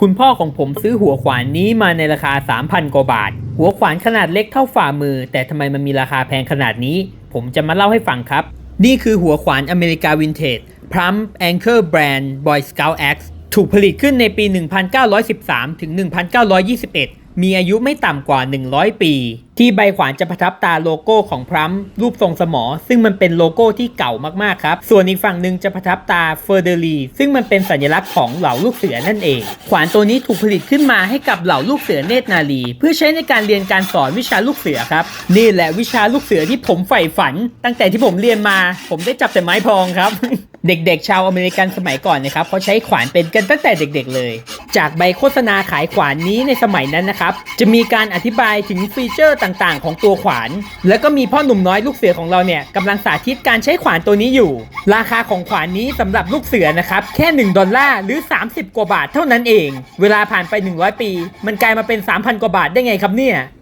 คุณพ่อของผมซื้อหัวขวานนี้มาในราคา 3,000 กว่าบาท หัวขวานขนาดเล็กเท่าฝ่ามือ แต่ทำไมมันมีราคาแพงขนาดนี้ ผมจะมาเล่าให้ฟังครับ นี่คือหัวขวานอเมริกาวินเทจพรัมแองเกิลแบรนด์บอยสเกลเอ็กซ์ถูกผลิตขึ้นในปี 1913 ถึง 1921 มีอายุไม่ต่ำกว่า 100 ปี ที่ใบขวานจะประทับตาโลโก้ของพรัมรูปทรงสมอ ซึ่งมันเป็นโลโก้ที่เก่ามากๆครับ ส่วนอีกฝั่งหนึ่งจะประทับตาเฟอร์เดรีซึ่งมันเป็นสัญลักษณ์ของเหล่าลูกเสือนั่นเอง ขวานตัวนี้ถูกผลิตขึ้นมาให้กับเหล่าลูกเสือเนตรนารีเพื่อใช้ในการเรียนการสอนวิชาลูกเสือครับนี่แหละวิชาลูกเสือที่ผมใฝ่ฝัน ตั้งแต่ที่ผมเรียนมา ผมได้จับแต่ไม้พองครับ เด็กๆ ชาวอเมริกันสมัยก่อนนะครับเขาใช้ขวานเป็นกันตั้งแต่เด็ก ๆ เลย จากใบโฆษณาขายขวานนี้ในสมัยนั้นนะครับ จะมีการอธิบายถึงฟีเจอร์ต่างๆ ของตัวขวาน แล้วก็มีพ่อหนุ่มน้อยลูกเสือของเราเนี่ยกำลังสาธิตการใช้ขวานตัวนี้อยู่ ราคาของขวานนี้สำหรับลูกเสือนะครับแค่ 1 ดอลลาร์หรือ 30 กว่าบาทเท่านั้นเอง เวลาผ่านไป 100 ปี มันกลายมาเป็น 3,000 กว่าบาทได้ไงครับเนี่ย